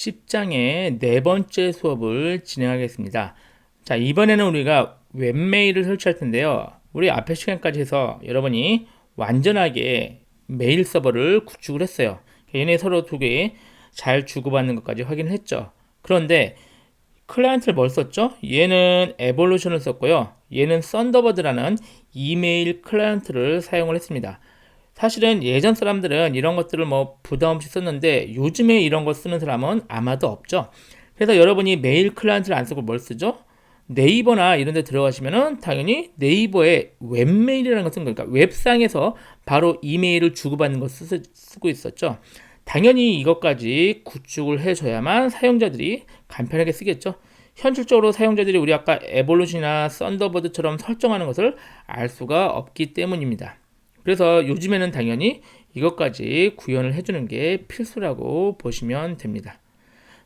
10장의 네 번째 수업을 진행하겠습니다. 자, 이번에는 우리가 웹메일을 설치할 텐데요. 우리 앞에 시간까지 해서 여러분이 완전하게 메일 서버를 구축을 했어요. 얘네 서로 두 개 잘 주고받는 것까지 확인을 했죠. 그런데 클라이언트를 뭘 썼죠? 얘는 에볼루션을 썼고요. 얘는 썬더버드라는 이메일 클라이언트를 사용을 했습니다. 사실은 예전 사람들은 이런 것들을 뭐 부담 없이 썼는데 요즘에 이런 거 쓰는 사람은 아마도 없죠. 그래서 여러분이 메일 클라이언트를 안 쓰고 뭘 쓰죠? 네이버나 이런 데 들어가시면은 당연히 네이버에 웹메일이라는 것은 그러니까 웹상에서 바로 이메일을 주고받는 걸 쓰, 쓰고 있었죠. 당연히 이것까지 구축을 해줘야만 사용자들이 간편하게 쓰겠죠. 현실적으로 사용자들이 우리 아까 에볼루션이나 썬더버드처럼 설정하는 것을 알 수가 없기 때문입니다. 그래서 요즘에는 당연히 이것까지 구현을 해주는 게 필수라고 보시면 됩니다.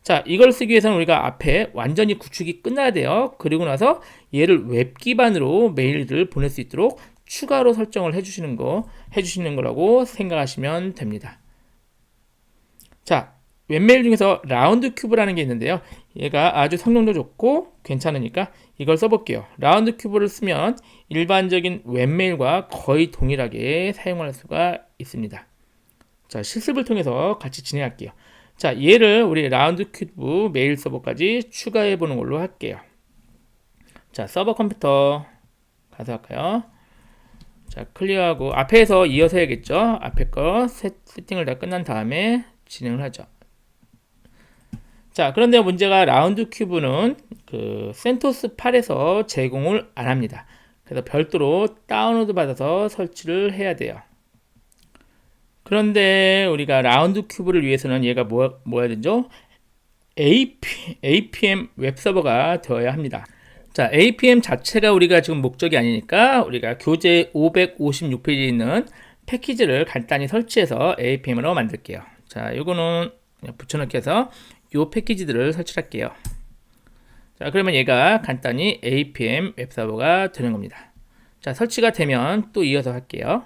자, 이걸 쓰기 위해서는 우리가 앞에 완전히 구축이 끝나야 돼요. 그리고 나서 얘를 웹 기반으로 메일을 보낼 수 있도록 추가로 설정을 해주시는 거, 해주시는 거라고 생각하시면 됩니다. 자, 웹메일 중에서 라운드 큐브라는 게 있는데요. 얘가 아주 성능도 좋고 괜찮으니까 이걸 써볼게요. 라운드 큐브를 쓰면 일반적인 웹메일과 거의 동일하게 사용할 수가 있습니다. 자, 실습을 통해서 같이 진행할게요. 자, 얘를 우리 라운드 큐브 메일 서버까지 추가해 보는 걸로 할게요. 자, 서버 컴퓨터 가서 할까요? 자, 클리어하고 앞에서 이어서 해야겠죠? 앞에 거 세팅을 다 끝난 다음에 진행을 하죠. 자, 그런데 문제가 라운드 큐브는 그 센토스 8에서 제공을 안 합니다. 그래서 별도로 다운로드 받아서 설치를 해야 돼요. 그런데 우리가 라운드 큐브를 위해서는 얘가 뭐, 뭐야 되죠? AP, APM 웹서버가 되어야 합니다. 자, APM 자체가 우리가 지금 목적이 아니니까 우리가 교재 556페이지에 있는 패키지를 간단히 설치해서 APM으로 만들게요. 자, 이거는 붙여넣기 해서 이 패키지들을 설치할게요. 자, 그러면 얘가 간단히 APM 웹서버가 되는 겁니다. 자, 설치가 되면 또 이어서 할게요.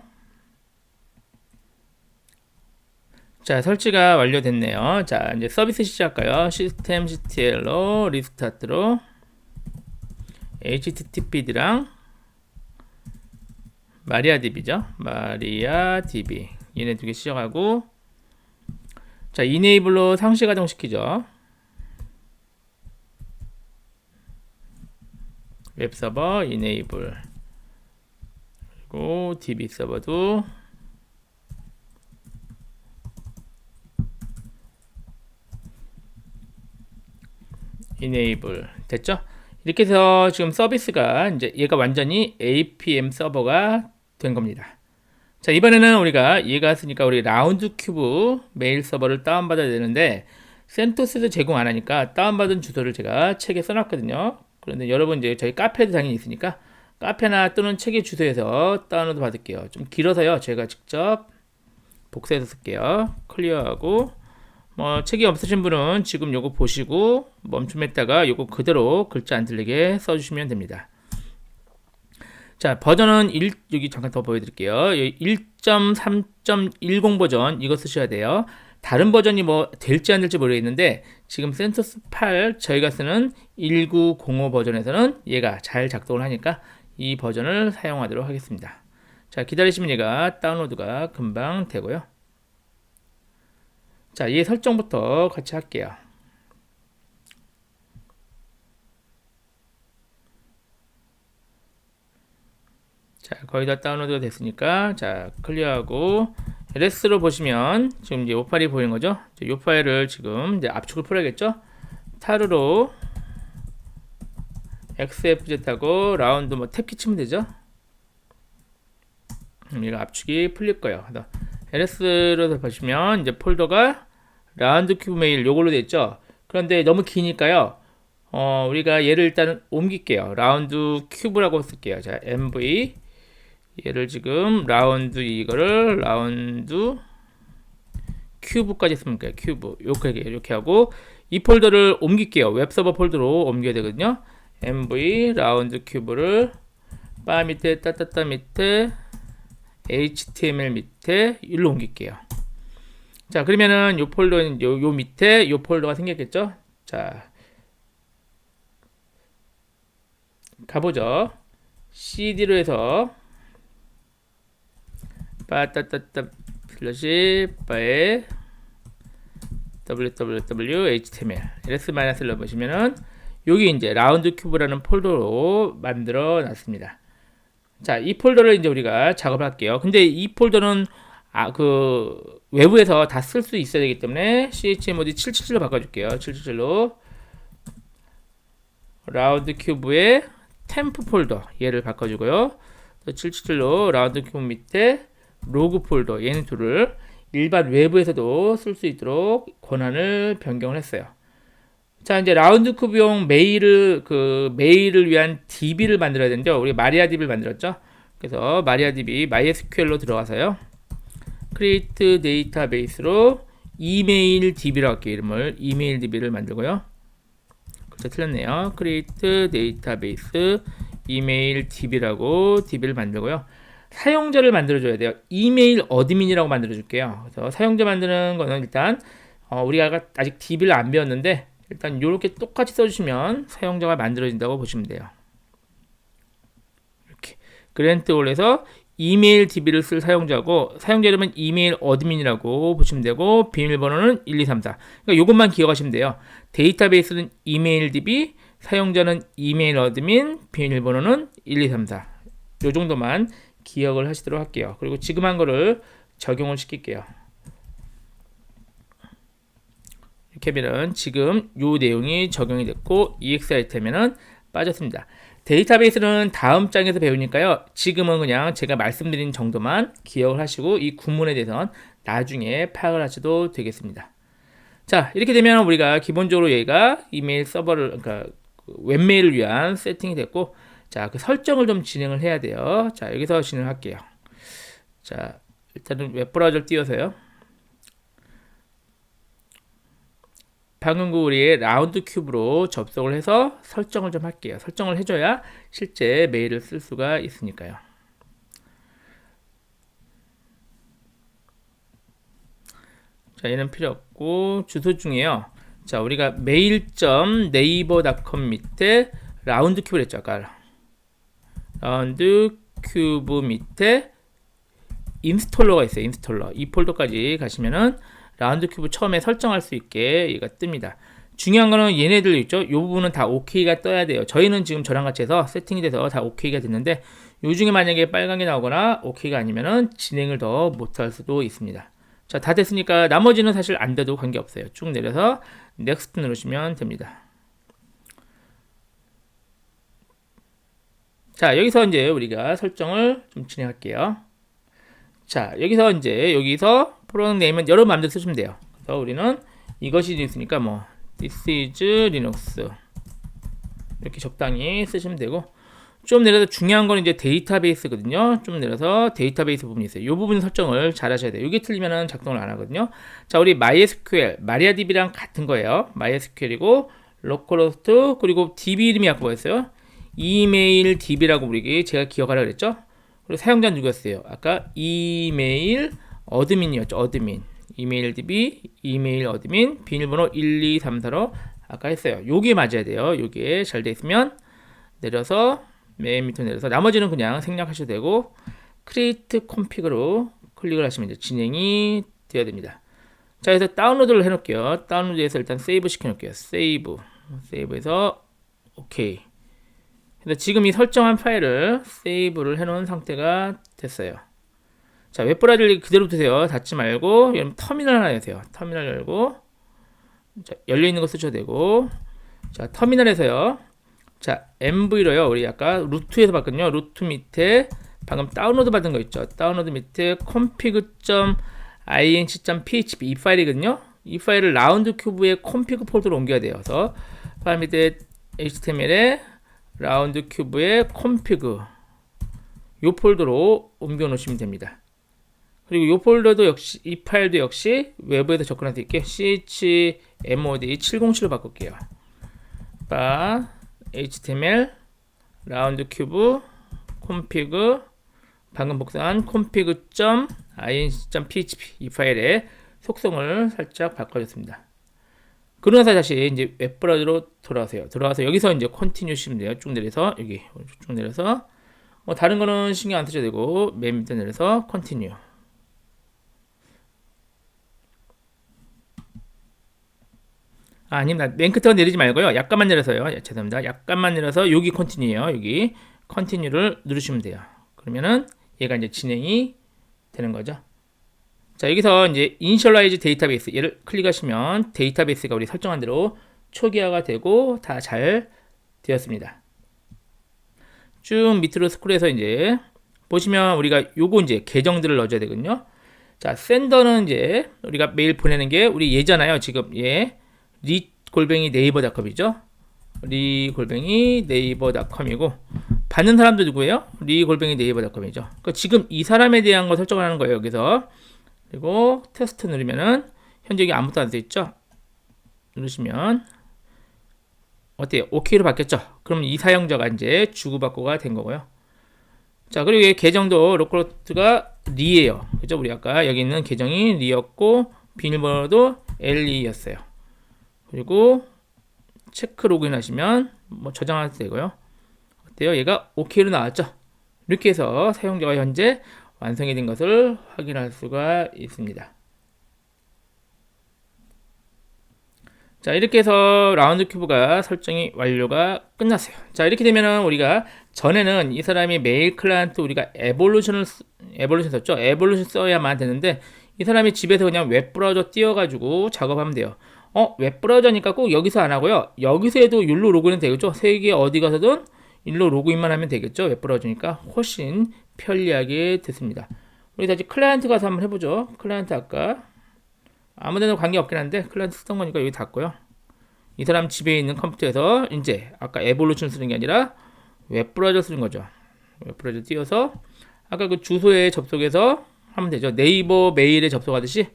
자, 설치가 완료됐네요. 자, 이제 서비스 시작할까요? 시스템 CTL로 리스타트로 HTTPD랑 마리아DB죠. 마리아DB. 얘네 두 개 시작하고 자, 이네이블로 상시 가동시키죠. 웹서버 이네이블 그리고 DB 서버도 이네이블 됐죠? 이렇게 해서 지금 서비스가 이제 얘가 완전히 APM 서버가 된 겁니다. 자, 이번에는 우리가 얘가 쓰니까 우리 라운드 큐브 메일 서버를 다운받아야 되는데 센토스도 제공 안 하니까 다운받은 주소를 제가 책에 써놨거든요. 그런데 여러분 이제 저희 카페도 당연히 있으니까 카페나 또는 책의 주소에서 다운로드 받을게요. 좀 길어서요. 제가 직접 복사해서 쓸게요. 클리어하고 뭐 책이 없으신 분은 지금 요거 보시고 멈춤했다가 요거 그대로 글자 안 들리게 써주시면 됩니다. 자, 버전은 1, 여기 잠깐 더 보여드릴게요. 1.3.10 버전 이거 쓰셔야 돼요. 다른 버전이 뭐 될지 안 될지 모르겠는데 지금 센터스 8 저희가 쓰는 1905 버전에서는 얘가 잘 작동을 하니까 이 버전을 사용하도록 하겠습니다. 자, 기다리시면 얘가 다운로드가 금방 되고요. 자, 얘 설정부터 같이 할게요. 자, 거의 다 다운로드가 됐으니까 자, 클리어하고 LS로 보시면 지금 이제 요 파일이 보이는 거죠. 이 파일을 지금 이제 압축을 풀어야겠죠. 타르로 XFZ하고 라운드 뭐 탭키 치면 되죠. 얘가 압축이 풀릴 거예요. LS로 보시면 이제 폴더가 라운드 큐브 메일 요걸로 됐죠. 그런데 너무 기니까요. 어, 우리가 얘를 일단 옮길게요. 라운드 큐브라고 쓸게요. 자, MV 얘를 지금 라운드 이거를 라운드 큐브까지 쓰면 돼요. 큐브 이렇게 이렇게 하고 이 폴더를 옮길게요. 웹서버 폴더로 옮겨야 되거든요. mv 라운드 큐브를 바 밑에 따따따 밑에 html 밑에 일로 옮길게요. 자, 그러면은 요 폴더는 요, 요 밑에 요 폴더가 생겼겠죠? 자, 가보죠. CD로 해서 빠따따따 슬러시 바에 www html ls-를 넣으시면은 여기 이제 라운드 큐브라는 폴더로 만들어 놨습니다. 자, 이 폴더를 이제 우리가 작업을 할게요. 근데 이 폴더는 아, 그 외부에서 다 쓸 수 있어야 되기 때문에 chmod 777로 바꿔 줄게요. 777로 라운드 큐브의 템프 폴더 얘를 바꿔 주고요. 777로 라운드 큐브 밑에 로그 폴더 얘는 둘을 일반 외부에서도 쓸 수 있도록 권한을 변경을 했어요. 자 이제 라운드 큐브용 메일을 그 메일을 위한 DB를 만들어야 되는데 우리 마리아 DB를 만들었죠. 그래서 마리아 DB MySQL로 들어가서요. create 데이터베이스로 이메일 DB라고 할게요. 이름을 이메일 DB를 만들고요. 그렇죠 틀렸네요. create 데이터베이스 이메일 DB라고 DB를 만들고요. 사용자를 만들어줘야 돼요. 이메일 어드민이라고 만들어줄게요. 그래서 사용자 만드는 거는 일단 어, 우리가 아직 DB를 안 배웠는데 일단 이렇게 똑같이 써주시면 사용자가 만들어진다고 보시면 돼요. 이렇게 그랜트 올에서 이메일 DB를 쓸 사용자고 사용자 이름은 이메일 어드민이라고 보시면 되고 비밀번호는 1234. 그러니까 이것만 기억하시면 돼요. 데이터베이스는 이메일 DB, 사용자는 이메일 어드민, 비밀번호는 1234. 요 정도만 기억을 하시도록 할게요. 그리고 지금 한 거를 적용을 시킬게요. 이렇게 하면은 지금 요 내용이 적용이 됐고 EX 아이템에는 빠졌습니다. 데이터베이스는 다음 장에서 배우니까요. 지금은 그냥 제가 말씀드린 정도만 기억을 하시고 이 구문에 대해서는 나중에 파악을 하셔도 되겠습니다. 자, 이렇게 되면 우리가 기본적으로 얘가 이메일 서버를 그러니까 웹메일을 위한 세팅이 됐고 자, 그 설정을 좀 진행을 해야 돼요. 자, 여기서 진행할게요. 자, 일단은 웹브라우저를 띄워서요. 방금 그 우리의 라운드 큐브로 접속을 해서 설정을 좀 할게요. 설정을 해줘야 실제 메일을 쓸 수가 있으니까요. 자, 얘는 필요 없고 주소 중에요. 자, 우리가 mail.naver.com 밑에 라운드 큐브를 했죠. 아까 라운드 큐브 밑에 인스톨러가 있어요. 인스톨러. 이 폴더까지 가시면은 라운드 큐브 처음에 설정할 수 있게 얘가 뜹니다. 중요한 거는 얘네들 있죠. 이 부분은 다 OK가 떠야 돼요. 저희는 지금 저랑 같이 해서 세팅이 돼서 다 OK가 됐는데 요 중에 만약에 빨간 게 나오거나 OK가 아니면은 진행을 더 못할 수도 있습니다. 자, 다 됐으니까 나머지는 사실 안 돼도 관계없어요. 쭉 내려서 넥스트 누르시면 됩니다. 자, 여기서 이제 우리가 설정을 좀 진행할게요. 자, 여기서 이제 여기서 프로그램 네임은 여러 마음대로 쓰시면 돼요. 그래서 우리는 이것이 있으니까 뭐 this is linux 이렇게 적당히 쓰시면 되고 좀 내려서 중요한 건 이제 데이터베이스거든요. 좀 내려서 데이터베이스 부분이 있어요. 이 부분 설정을 잘 하셔야 돼요. 이게 틀리면 작동을 안 하거든요. 자, 우리 MySQL, MariaDB랑 같은 거예요. MySQL이고 localhost 그리고 DB 이름이 아까 뭐였어요? 이메일 DB라고 부르기 제가 기억하라 그랬죠? 그리고 사용자 누구였어요? 아까 이메일 어드민이었죠. 어드민. 이메일 DB, 이메일 어드민, 비밀번호 1234로 아까 했어요. 요게 맞아야 돼요. 요게 잘 돼 있으면 내려서 맨 밑으로 내려서 나머지는 그냥 생략하셔도 되고 크리에이트 콤피그로 클릭을 하시면 이제 진행이 되어야 됩니다. 자, 그래서 다운로드를 해 놓을게요. 다운로드해서 일단 세이브 시켜 놓을게요. 세이브. 세이브해서 오케이. 그래서 지금 이 설정한 파일을 세이브를 해놓은 상태가 됐어요. 자, 웹브라우저를 그대로 두세요. 닫지 말고, 터미널 하나 여세요. 터미널 열고, 자, 열려있는 거 쓰셔도 되고, 자, 터미널에서요. 자, MV로요. 우리 아까 루트에서 봤거든요. 루트 밑에 방금 다운로드 받은 거 있죠. 다운로드 밑에 config.inc.php 이 파일이거든요. 이 파일을 라운드 큐브의 config 폴더로 옮겨야 돼요. 그래서 파일 밑에 HTML에 라운드 큐브의 콤피그 요 폴더로 옮겨 놓으시면 됩니다. 그리고 요 폴더도 역시 이 파일도 역시 외부에서 접근할 수 있게 chmod 707로 바꿀게요. 바 html 라운드 큐브 콤피그 방금 복사한 config.inc.php 이 파일에 속성을 살짝 바꿔줬습니다. 그러면서 다시 이제 웹브라우저로 돌아오세요. 돌아와서 여기서 이제 컨티뉴 시면 돼요. 쭉 내려서 여기 쭉 내려서 뭐 다른 거는 신경 안 쓰셔도 되고 맨 밑에 내려서 컨티뉴. 아, 아닙니다. 맨 끝에 내리지 말고요. 약간만 내려서요. 예, 죄송합니다. 약간만 내려서 여기 컨티뉴예요. 여기 컨티뉴를 누르시면 돼요. 그러면은 얘가 이제 진행이 되는 거죠. 자, 여기서 이제 initialize 데이터베이스 얘를 클릭하시면 데이터베이스가 우리 설정한 대로 초기화가 되고 다 잘 되었습니다. 쭉 밑으로 스크롤해서 이제 보시면 우리가 요거 이제 계정들을 넣어줘야 되거든요. 자, 샌더는 이제 우리가 메일 보내는 게 우리 얘잖아요. 지금 얘리 골뱅이 네이버닷컴이죠. 리 골뱅이 네이버닷컴이고 받는 사람도 누구예요? 리 골뱅이 네이버닷컴이죠. 그러니까 지금 이 사람에 대한 거 설정을 하는 거예요. 여기서 그리고 테스트 누르면은 현재 여기 아무것도 안써 있죠. 누르시면 어때요? OK로 바뀌었죠? 그럼 이 사용자가 이제 주고받고가 된 거고요. 자, 그리고 이 계정도 로컬호스트가 리예요. 그죠? 우리 아까 여기 있는 계정이 리였고 비밀번호도 L2였어요. 그리고 체크 로그인 하시면 뭐 저장할 되고요. 어때요? 얘가 OK로 나왔죠? 이렇게 해서 사용자가 현재 완성이 된 것을 확인할 수가 있습니다. 자 이렇게 해서 라운드 큐브가 설정이 완료가 끝났어요. 자 이렇게 되면은 우리가 전에는 이 사람이 메일 클라이언트 우리가 에볼루션을 에볼루션 썼죠. 에볼루션 써야만 되는데 이 사람이 집에서 그냥 웹브라우저 띄워가지고 작업하면 돼요. 어 웹브라우저니까 꼭 여기서 안 하고요. 여기서 해도 율로 로그인 되겠죠. 세계 어디 가서든 일로 로그인만 하면 되겠죠. 웹브라우저니까 훨씬 편리하게 됐습니다. 우리 다시 클라이언트 가서 한번 해보죠. 클라이언트 아까 아무데나 관계 없긴 한데 클라이언트 쓰던 거니까 여기 닫고요. 이 사람 집에 있는 컴퓨터에서 이제 아까 에볼루션 쓰는 게 아니라 웹브라우저 쓰는 거죠. 웹브라우저 띄워서 아까 그 주소에 접속해서 하면 되죠. 네이버 메일에 접속하듯이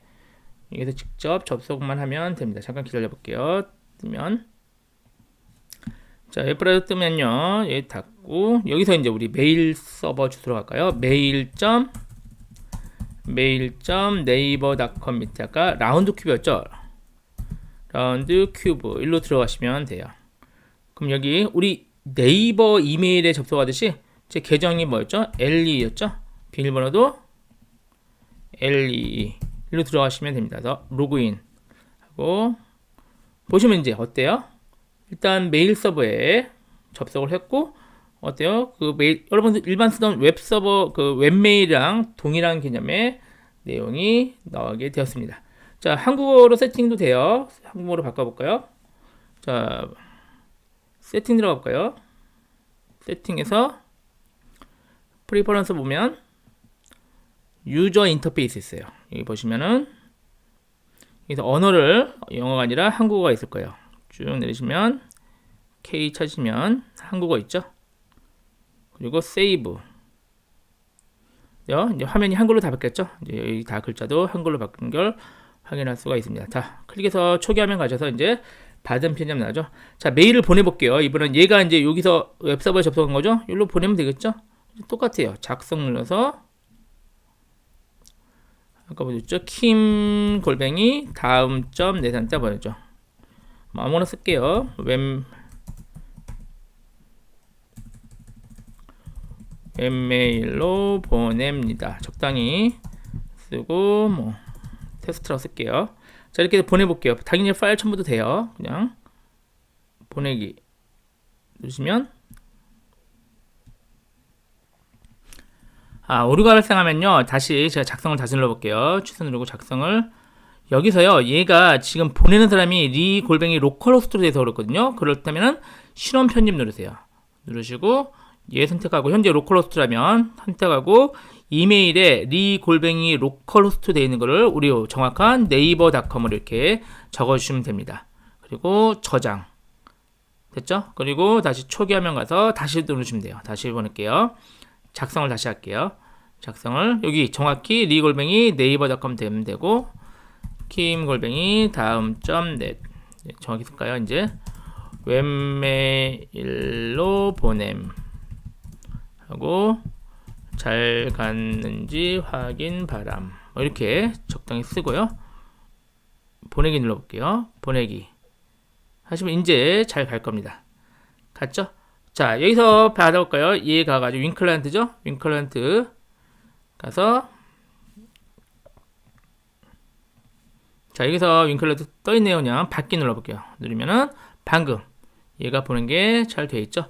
여기서 직접 접속만 하면 됩니다. 잠깐 기다려 볼게요. 뜨면 자, 웹브라우저 뜨면요. 여기 닫고 여기서 이제 우리 메일 서버 주소로 갈까요? 메일 점 메일 점 네이버닷컴 밑에 아까 라운드 큐브였죠? 라운드 큐브 일로 들어가시면 돼요. 그럼 여기 우리 네이버 이메일에 접속하듯이 제 계정이 뭐였죠? L2였죠? 비밀번호도 L2 일로 들어가시면 됩니다. 그래서 로그인 하고 보시면 이제 어때요? 일단 메일 서버에 접속을 했고 어때요? 그 메일 여러분들 일반 쓰던 웹 서버 그 웹메일이랑 동일한 개념의 내용이 나오게 되었습니다. 자, 한국어로 세팅도 돼요. 한국어로 바꿔 볼까요? 자, 세팅 들어가 볼까요? 세팅에서 프리퍼런스 보면 유저 인터페이스 있어요. 여기 보시면은 여기서 언어를 영어가 아니라 한국어가 있을 거예요. 쭉 내리시면 K 찾으면 한국어 있죠? 그리고 세이브. 이제 화면이 한글로 다 바뀌었죠? 이제 여기 다 글자도 한글로 바뀐 걸 확인할 수가 있습니다. 자, 클릭해서 초기 화면 가셔서 이제 받은 편집 나죠. 자, 메일을 보내볼게요. 이번엔 얘가 이제 여기서 웹서버에 접속한 거죠? 여기로 보내면 되겠죠? 똑같아요. 작성 눌러서 아까 보셨죠? 킴 골뱅이 다음 점 내산자 보냈죠. 뭐 아무거나 쓸게요. 웹 웹메일로 보냅니다. 적당히 쓰고 뭐 테스트라고 쓸게요. 자 이렇게 보내볼게요. 당연히 파일 첨부도 돼요. 그냥 보내기 누르시면 아 오류가 발생하면요 다시 제가 작성을 다시 눌러볼게요. 취소 누르고 작성을 여기서요 얘가 지금 보내는 사람이 리 골뱅이 로컬 호스트로 돼서 그렇거든요. 그렇다면은 실험 편집 누르세요. 누르시고 얘 선택하고 현재 로컬 호스트라면 선택하고 이메일에 리 골뱅이 로컬 호스트 되어 있는 거를 우리 정확한 네이버닷컴으로 이렇게 적어주시면 됩니다. 그리고 저장 됐죠? 그리고 다시 초기 화면 가서 다시 누르시면 돼요. 다시 보낼게요. 작성을 다시 할게요. 작성을 여기 정확히 리 골뱅이 네이버닷컴 되면 되고 킴 골뱅이 다음 점 넷 정확히 쓸까요? 이제 웹메일로 보냄 하고 잘 갔는지 확인 바람 뭐 이렇게 적당히 쓰고요. 보내기 눌러볼게요. 보내기 하시면 이제 잘 갈 겁니다. 갔죠? 자 여기서 받아볼까요? 얘 가가지고 윙클란트죠? 윙클란트 가서 자 여기서 윙클란트 떠있네요 그냥 받기 눌러볼게요. 누르면은 방금 얘가 보는 게 잘 되어 있죠?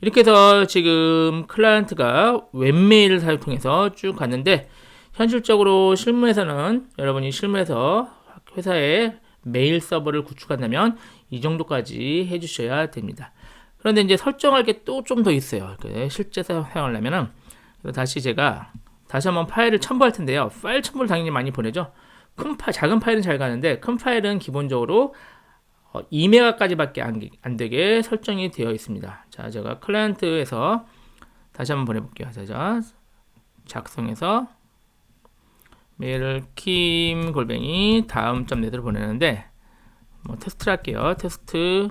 이렇게 해서 지금 클라이언트가 웹메일을 사용 통해서 쭉 갔는데 현실적으로 실무에서는 여러분이 실무에서 회사에 메일 서버를 구축한다면 이 정도까지 해주셔야 됩니다. 그런데 이제 설정할 게 또 좀 더 있어요. 그 실제 사용하려면은 다시 제가 다시 한번 파일을 첨부할 텐데요. 파일 첨부를 당연히 많이 보내죠. 큰 파일, 작은 파일은 잘 가는데 큰 파일은 기본적으로 어, 2메가까지밖에 안, 안 되게 설정이 되어 있습니다. 자, 제가 클라이언트에서 다시 한번 보내볼게요. 자, 작성해서 메일을 킴 골뱅이 다음 점 네트로 보내는데 뭐 테스트를 할게요. 테스트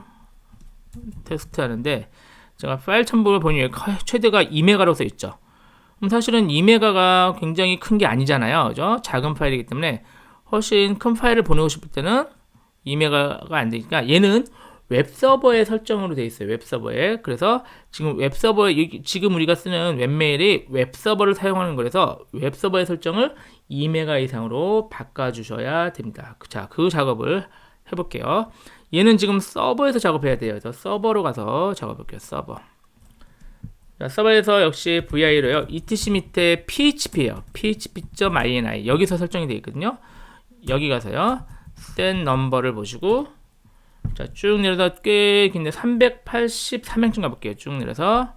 테스트 하는데 제가 파일 첨부를 보니 최대가 2메가로 써 있죠. 그럼 사실은 2메가가 굉장히 큰 게 아니잖아요. 그죠? 작은 파일이기 때문에 훨씬 큰 파일을 보내고 싶을 때는 2메가가 안 되니까 얘는 웹 서버의 설정으로 되어 있어요. 웹 서버에. 그래서 지금 웹 서버에 지금 우리가 쓰는 웹메일이 웹 서버를 사용하는 거라서 웹 서버의 설정을 2메가 이상으로 바꿔 주셔야 됩니다. 자, 그 작업을 해 볼게요. 얘는 지금 서버에서 작업해야 돼요. 그래서 서버로 가서 작업해 볼게요. 서버. 자, 서버에서 역시 VI로요. etc 밑에 php예요. php.ini 여기서 설정이 되어 있거든요. 여기 가서요. set number를 보시고 자, 쭉 내려서 꽤 긴데 383행쯤 가볼게요. 쭉 내려서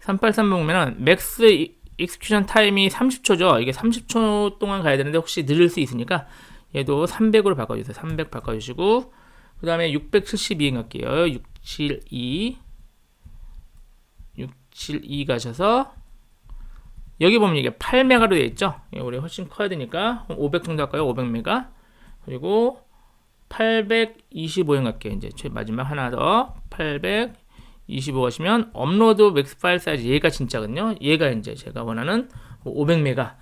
383 보면은 맥스 익스큐션 타임이 30초죠. 이게 30초 동안 가야 되는데 혹시 느릴 수 있으니까 얘도 300으로 바꿔주세요. 300 바꿔주시고 그 다음에 672행 갈게요. 672 672 가셔서 여기 보면 이게 8메가로 되어 있죠. 우리 훨씬 커야 되니까 500 정도 할까요? 500메가 그리고 825행 갈게요. 이제 최 마지막 하나 더 825 하시면 업로드 맥스 파일 사이즈 얘가 진짜거든요. 얘가 이제 제가 원하는 500메가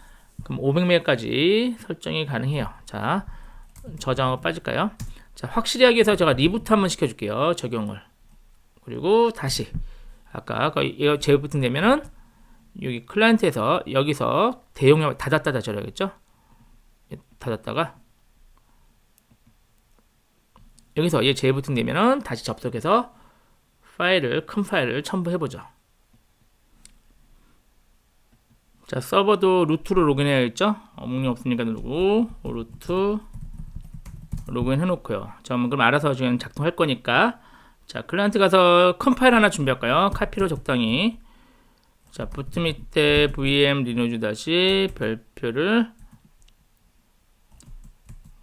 그럼 500메가까지 설정이 가능해요. 자 저장하고 빠질까요? 자 확실히 하기 위해서 제가 리부트 한번 시켜줄게요. 적용을 그리고 다시 아까 이거 재부팅 되면은 여기 클라이언트에서 여기서 대용량 닫았다 닫아야겠죠? 닫았다가 여기서 얘 재부팅 되면은 다시 접속해서 파일을 큰 파일을 첨부해 보죠. 자 서버도 루트로 로그인해야 겠죠? 어묵이 없으니까 누르고 루트 로그인 해놓고요. 자 그럼 알아서 지금 작동할 거니까 자 클라이언트 가서 큰 파일 하나 준비할까요? 카피로 적당히 자 부트 밑에 vm 리노즈 다시 별표를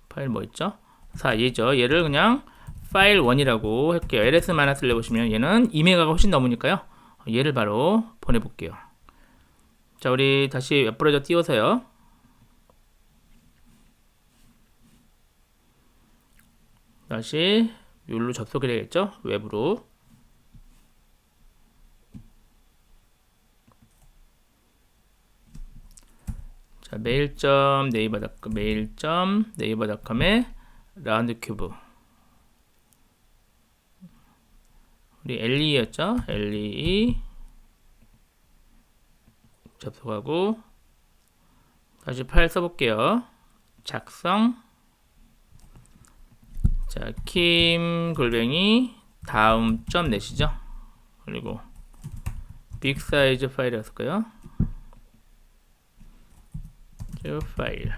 파일 뭐 있죠? 4 얘죠. 얘를 그냥 파일 1이라고 할게요. ls-을 보시면 얘는 2메가가 훨씬 넘으니까요. 얘를 바로 보내볼게요. 자, 우리 다시 웹브라우저 띄워서요. 다시 여기로 접속이 되겠죠? 웹으로. 자, 메일.네이버.com 메일.네이버.com의 라운드 큐브 우리 LE였죠? LE 접속하고 다시 파일 써볼게요. 작성 자, 킴 골뱅이 다음 점 내시죠. 그리고 빅 사이즈 파일이었을까요? 파일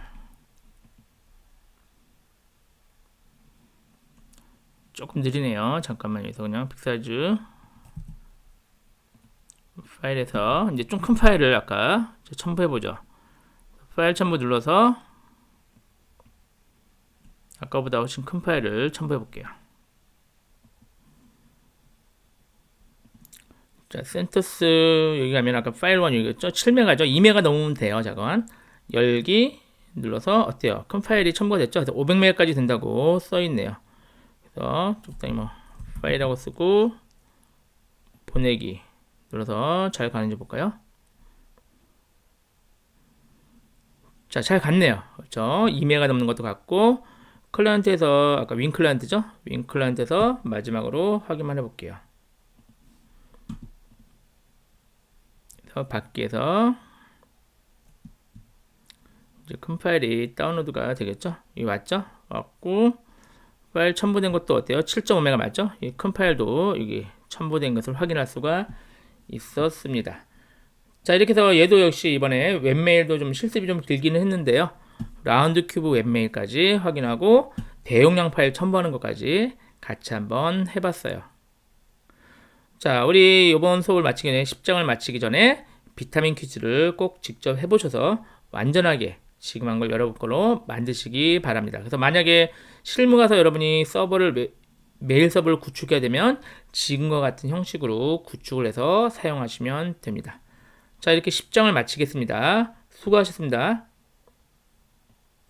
조금 느리네요. 잠깐만요. 그래서 그냥 픽사이즈 파일에서 이제 좀 큰 파일을 아까 첨부해 보죠. 파일 첨부 눌러서 아까보다 훨씬 큰 파일을 첨부해 볼게요. 자, 센터스 여기 가면 아까 파일 1 여기였죠? 7메가죠? 2메가 넘으면 돼요. 잠깐. 열기 눌러서 어때요? 큰 파일이 첨부가 됐죠? 그래서 500메가까지 된다고 써 있네요. 그래서 적당히 뭐 파일하고 쓰고 보내기 눌러서 잘 가는지 볼까요? 자, 잘 갔네요. 그렇죠? 2메가 넘는 것도 같고 클라이언트에서 아까 윈 클라이언트죠? 윈 클라이언트에서 마지막으로 확인만 해볼게요. 그래서 밖에서 이제 큰 파일이 다운로드가 되겠죠? 이 왔죠? 왔고 파일 첨부된 것도 어때요? 7.5메가 맞죠? 이 큰 파일도 여기 첨부된 것을 확인할 수가 있었습니다. 자 이렇게 해서 얘도 역시 이번에 웹메일도 좀 실습이 좀 길기는 했는데요. 라운드 큐브 웹메일까지 확인하고 대용량 파일 첨부하는 것까지 같이 한번 해봤어요. 자, 우리 이번 수업을 마치기 전에 10장을 마치기 전에 비타민 퀴즈를 꼭 직접 해보셔서 완전하게 지금 한 걸 여러분 걸로 만드시기 바랍니다. 그래서 만약에 실무 가서 여러분이 서버를 메, 메일 서버를 구축해야 되면 지금과 같은 형식으로 구축을 해서 사용하시면 됩니다. 자, 이렇게 10장을 마치겠습니다. 수고하셨습니다.